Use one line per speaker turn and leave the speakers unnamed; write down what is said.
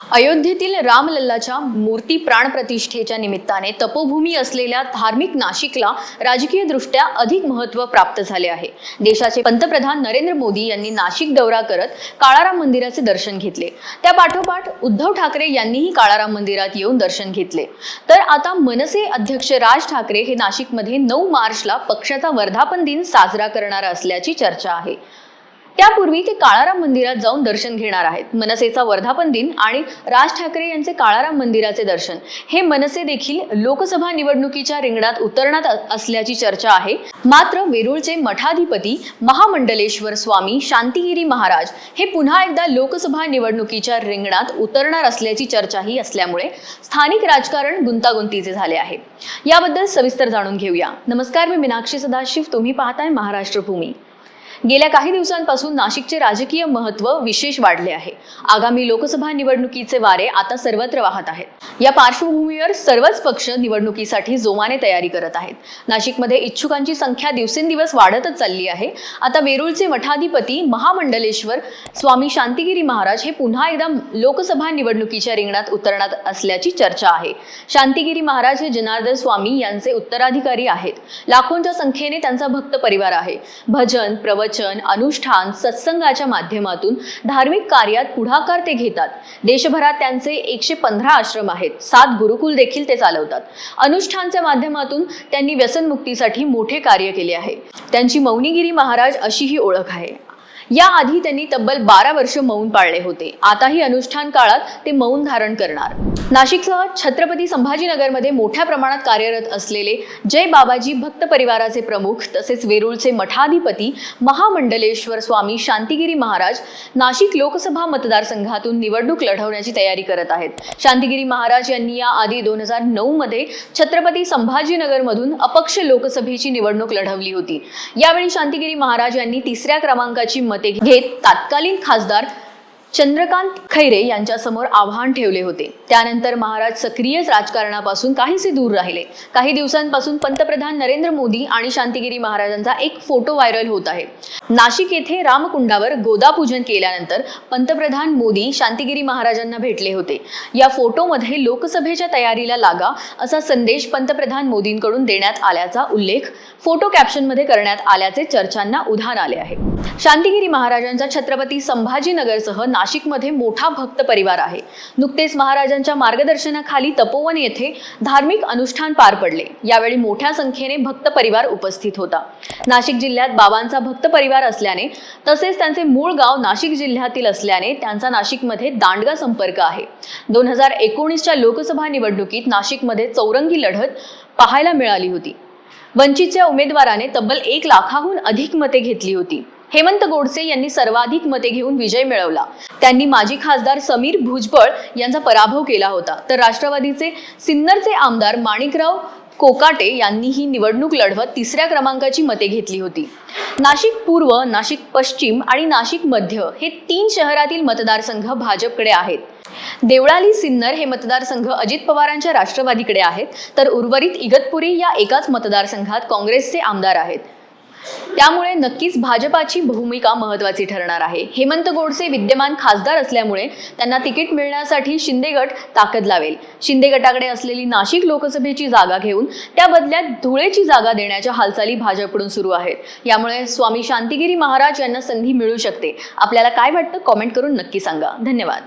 अयोध्येतील रामलल्लाच्या मूर्ती प्राणप्रतिष्ठेच्या निमित्ताने तपोभूमी असलेल्या धार्मिक नाशिकला राजकीय दृष्ट्या अधिक महत्त्व प्राप्त झाले आहे. देशाचे पंतप्रधान नरेंद्र मोदी यांनी नाशिक दौरा करत काळाराम मंदिराचे दर्शन घेतले. त्या पाठोपाठ उद्धव ठाकरे यांनीही काळाराम मंदिरात येऊन दर्शन घेतले. तर आता मनसे अध्यक्ष राज ठाकरे हे नाशिकमध्ये नऊ मार्चला पक्षाचा वर्धापन दिन साजरा करणार असल्याची चर्चा आहे. त्यापूर्वी ते काळाराम मंदिरात जाऊन दर्शन घेणार आहेत. मनसेचा वर्धापन दिन आणि राज ठाकरे यांचे काळाराम मंदिराचे दर्शन. हे मनसे देखील लोकसभा निवडणुकीच्या रिंगणात उतरणार असल्याची चर्चा आहे. मात्र वेरूळचे मठाधिपती महामंडलेश्वर स्वामी शांतिगिरी महाराज हे पुन्हा एकदा लोकसभा निवडणुकीच्या रिंगणात उतरणार असल्याची चर्चाही असल्यामुळे स्थानिक राजकारण गुंतागुंतीचे झाले आहे. याबद्दल सविस्तर जाणून घेऊया. नमस्कार मी मीनाक्षी सदाशिव. तुम्ही पाहताय महाराष्ट्र भूमी. गेल्या काही दिवसांपासून नाशिकचे राजकीय महत्त्व विशेष वाढले आहे. आगामी लोकसभा निवडणुकीचे वारे आता सर्वत्र वाहत आहेत. या पार्श्वभूमीवर सर्वच पक्ष निवडणुकीसाठी जोमाने तयारी करत आहेत. नाशिकमध्ये इच्छुकांची संख्या दिवसेंदिवस वाढतच चालली आहे. आता वेरूळचे मठाधिपती महामंडलेश्वर स्वामी शांतिगिरी महाराज हे पुन्हा एकदा लोकसभा निवडणुकीच्या रिंगणात उतरणार असल्याची चर्चा आहे. शांतिगिरी महाराज हे जनार्दन स्वामी यांचे उत्तराधिकारी आहेत. लाखोंच्या संख्येने त्यांचा भक्त परिवार आहे. भजन प्रवचन अनुष्ठान सत्संगाच्या माध्यमातून धार्मिक कार्यात पुढाकार ते घेतात. देशभरात त्यांचे एकशे पंधरा आश्रम आहेत. सात गुरुकुल देखील ते चालवतात. अनुष्ठानच्या माध्यमातून त्यांनी व्यसनमुक्तीसाठी मोठे कार्य केले आहे. त्यांची मौनीगिरी महाराज अशी ही ओळख आहे. याआधी त्यांनी तब्बल बारा वर्ष मौन पाळले होते. आताही अनुष्ठान काळात ते मौन धारण करणार. नाशिकसह छत्रपती संभाजीनगरमध्ये मोठ्या प्रमाणात कार्यरत असलेले जय बाबाजी भक्त परिवाराचे प्रमुख तसेच वेरूळचे मठाधिपती महामंडलेश्वर स्वामी शांतिगिरी महाराज नाशिक लोकसभा मतदारसंघातून निवडणूक लढवण्याची तयारी करत आहेत. शांतिगिरी महाराज यांनी या आधी दोन हजार नऊ मध्ये छत्रपती संभाजीनगरमधून अपक्ष लोकसभेची निवडणूक लढवली होती. यावेळी शांतिगिरी महाराज यांनी तिसऱ्या क्रमांकाची मते घेत तत्कालीन खासदार चंद्रकांत खैरे यांच्यासमोर आव्हान ठेवले होते. त्यानंतर महाराज सक्रिय राजकारणापासून काहीसे दूर राहिले. काही दिवसांपासून पंतप्रधान नरेंद्र मोदी आणि शांतिगिरी महाराजांचा एक फोटो व्हायरल होत आहे. नाशिक येथे रामकुंडावर गोदापूजन केल्यानंतर पंतप्रधान मोदी शांतिगिरी महाराजांना भेटले होते. या फोटोमध्ये लोकसभेच्या तयारीला लागा असा संदेश पंतप्रधान मोदींकडून देण्यात आल्याचा उल्लेख फोटो कॅप्शनमध्ये करण्यात आल्याचे चर्चांना उधाण आले आहे. शांतिगिरी महाराजांचा छत्रपती संभाजीनगरसह नाशिकमध्ये मोठा भक्त परिवार आहे. नुकतेच महाराजांच्या मार्गदर्शनाखाली तपोवन येथे धार्मिक अनुष्ठान पार पडले. यावेळी मोठ्या संख्येने भक्त परिवार उपस्थित होता. नाशिक जिल्ह्यात बाबांचा भक्त परिवार असल्याने तसेच त्यांचे मूळ गाव नाशिक जिल्ह्यातील असल्याने त्यांचा नाशिकमध्ये दांडगा संपर्क आहे. दोन हजार एकोणीसच्या लोकसभा निवडणुकीत नाशिकमध्ये चौरंगी लढत पाहायला मिळाली होती. वंचितच्या उमेदवाराने तब्बल एक लाखाहून अधिक मते घेतली होती. हेमंत गोडसे यांनी सर्वाधिक मते घेऊन विजय मिळवला. त्यांनी माजी खासदार समीर भुजबळ यांचा पराभव केला होता. तर राष्ट्रवादीचे सिन्नरचे आमदार माणिकराव कोकाटे यांनी ही निवडणूक लढवत तिसऱ्या क्रमांकाची मते घेतली होती. नाशिक पूर्व नाशिक पश्चिम आणि नाशिक मध्य हे तीन शहरातील मतदारसंघ भाजपकडे आहेत. देवळाली सिन्नर हे मतदारसंघ अजित पवारांच्या राष्ट्रवादीकडे आहेत तर उर्वरित इगतपुरी या एकाच मतदारसंघात काँग्रेसचे आमदार आहेत. त्यामुळे नक्कीच भाजपाची भूमिका महत्वाची ठरणार आहे. हेमंत गोडसे विद्यमान खासदार असल्यामुळे त्यांना तिकीट मिळण्यासाठी शिंदे गट ताकद लावेल. शिंदे गटाकडे असलेली नाशिक लोकसभेची जागा घेऊन त्या बदल्यात धुळेची जागा देण्याच्या हालचाली भाजपकडून सुरू आहेत. यामुळे स्वामी शांतिगिरी महाराज यांना संधी मिळू शकते. आपल्याला काय वाटतं कॉमेंट करून नक्की सांगा. धन्यवाद.